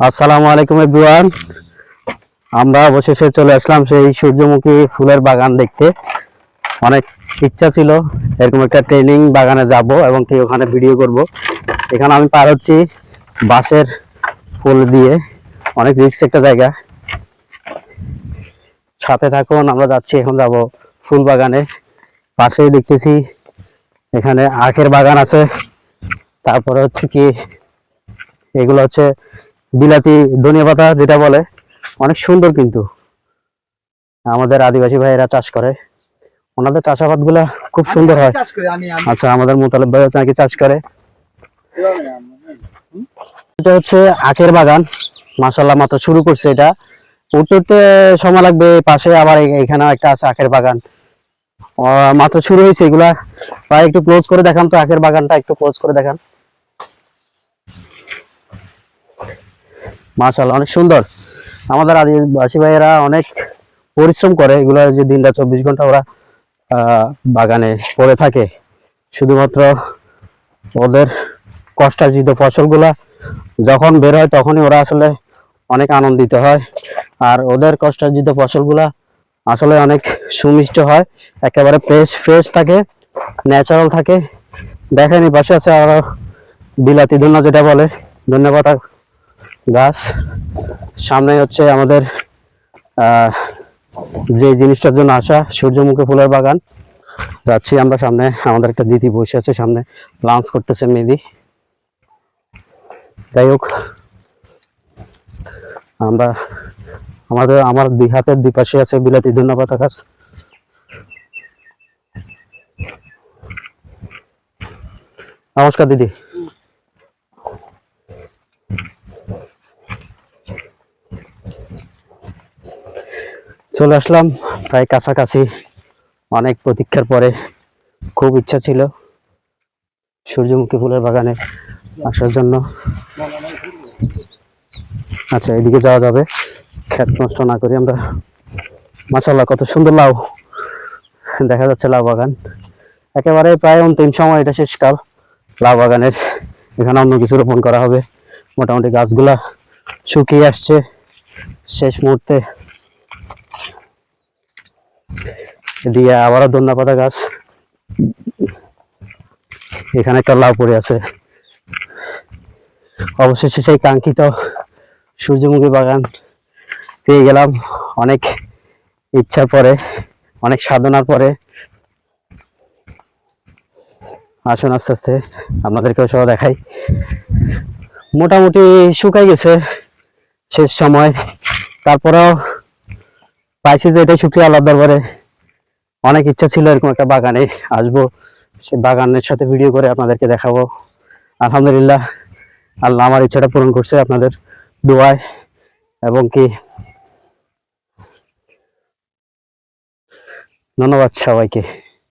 আসসালামু আলাইকুম এভরিওয়ান। আমরা অবশেষে চলে আসলাম সেই সূর্যমুখী ফুলের বাগান দেখতে। অনেক ইচ্ছা ছিল এরকম একটা ট্রেনিং বাগানে যাব এবং কি ওখানে ভিডিও করব। এখানে আমি পার হচ্ছি বাঁশের ফুল দিয়ে। অনেক রিক্স একটা জায়গা। সাথে থাকুন, আমরা যাচ্ছি, এখন যাব ফুল বাগানে। পাশেই দেখতেছি এখানে আখের বাগান আছে। তারপরে হচ্ছে কি, এগুলো হচ্ছে বিলাতি ধনিয়া পাতা যেটা বলে অনেক সুন্দর কিন্তু। আমাদের আদিবাসী ভাইয়েরা চাষ করে। ওনাদের চাষাবাদগুলা খুব সুন্দর হয়। আচ্ছা আমাদের মোতালেব ভাই নাকি চাষ করে। এটা হচ্ছে আখের বাগান। মাসাল্লাহ মাত্র শুরু করছে এটা। উঠতে উঠতে সময় লাগবে পাশে আবার এখানেও একটা আছে আখের বাগান। মাত্র শুরু হয়েছে এগুলা। প্রায় একটু ক্লোজ করে দেখান তো আখের বাগানটা একটু ক্লোজ করে দেখান। মাশাআল্লাহ, অনেক সুন্দর। আমাদের আদিবাসী ভাইয়েরা অনেক পরিশ্রম করে, এগুলো যে দিনটা চব্বিশ ঘণ্টা ওরা বাগানে পড়ে থাকে। শুধুমাত্র ওদের কষ্টার্জিত ফসলগুলা যখন বের হয় তখনই ওরা আসলে অনেক আনন্দিত হয়। আর ওদের কষ্টার্জিত ফসলগুলা আসলে অনেক সুমিষ্ট হয়, একেবারে ফ্রেশ ফ্রেশ থাকে, ন্যাচারাল থাকে। দেখেন পাশে আছে আরও বিলাতি ধন্য যেটা বলে, ধন্যবাদ গাছ। সামনে হচ্ছে আমাদের যে জিনিসটার জন্য আসা সূর্যমুখী ফুলের বাগান। যাচ্ছি আমরা সামনে, আমাদের একটা দিদি বসে আছে সামনে লাঞ্চ করতেছে মেবি। যাই হোক, আমরা, আমাদের, আমার দুই হাতের দুই পাশে আছে বিলাতি ধন্যবাদ গাছ। নমস্কার দিদি। চলে আসলাম প্রায় কাছাকাছি। অনেক প্রতীক্ষার পরে খুব ইচ্ছা ছিল সূর্যমুখী ফুলের বাগানে আসার জন্য। আচ্ছা এদিকে যাওয়া যাবে। ক্ষেত নষ্ট না করি আমরা। মাসাল্লাহ কত সুন্দর লাউ। দেখা যাচ্ছে লাউ বাগান। একেবারে প্রায় অন্তিম সময়, এটা শেষকাল। লাউ বাগানের এখানে অন্য কিছু রোপণ করা হবে। মোটামুটি গাছগুলা শুকিয়ে আসছে। শেষ মুহূর্তে এদিকে আবারও ধন্যা পাতা গাছ। এখানে একটা লাউ পড়ে আছে। অবশেষে সেই কাঙ্ক্ষিত সূর্যমুখী বাগান পেয়ে গেলাম। অনেক ইচ্ছার পরে, অনেক সাধনার পরে। আসুন আস্তে আস্তে আপনাদেরকেও সহ দেখাই। মোটামুটি শুকাই গেছে শেষ সময়। তারপরেও পাইছি যে এটাই শুক্রিয়া আল্লাহ দরবারে। অনেক ইচ্ছা ছিল এরকম একটা বাগানে আসব। সে বাগানের সাথে ভিডিও করে আপনাদেরকে দেখাবো। আলহামদুলিল্লাহ, আল্লাহ আমার ইচ্ছাটা পূরণ করছে আপনাদের দোয়ায়। এবং কি? ধন্যবাদ সবাইকে।